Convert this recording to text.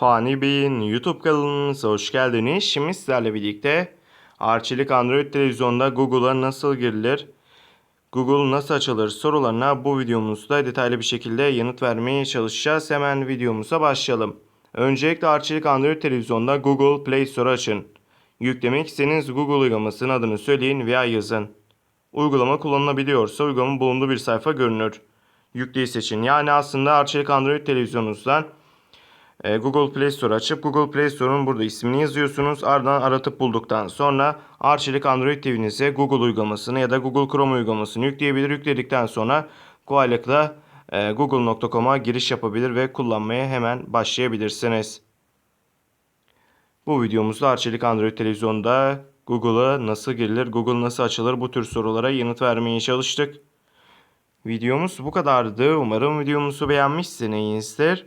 Fani Bey'in YouTube kanalınıza hoş geldiniz. Şimdi sizlerle birlikte Arçelik Android televizyonda Google'a nasıl girilir, Google nasıl açılır sorularına bu videomuzda detaylı bir şekilde yanıt vermeye çalışacağız. Hemen videomuza başlayalım. Öncelikle Arçelik Android televizyonda Google Play Store açın. Yüklemek istediğiniz Google uygulamasının adını söyleyin veya yazın. Uygulama kullanılabiliyorsa uygulamanın bulunduğu bir sayfa görünür. Yükleyi seçin. Yani aslında Arçelik Android televizyonunuzdan Google Play Store açıp Google Play Store'un burada ismini yazıyorsunuz. Ardından aratıp bulduktan sonra Arçelik Android TV'nize Google uygulamasını ya da Google Chrome uygulamasını yükleyebilir. Yükledikten sonra kolaylıkla e, google.com'a giriş yapabilir ve kullanmaya hemen başlayabilirsiniz. Bu videomuzda Arçelik Android televizyonda Google'a nasıl girilir, Google nasıl açılır bu tür sorulara yanıt vermeye çalıştık. Videomuz bu kadardı. Umarım videomuzu beğenmişsinizdir.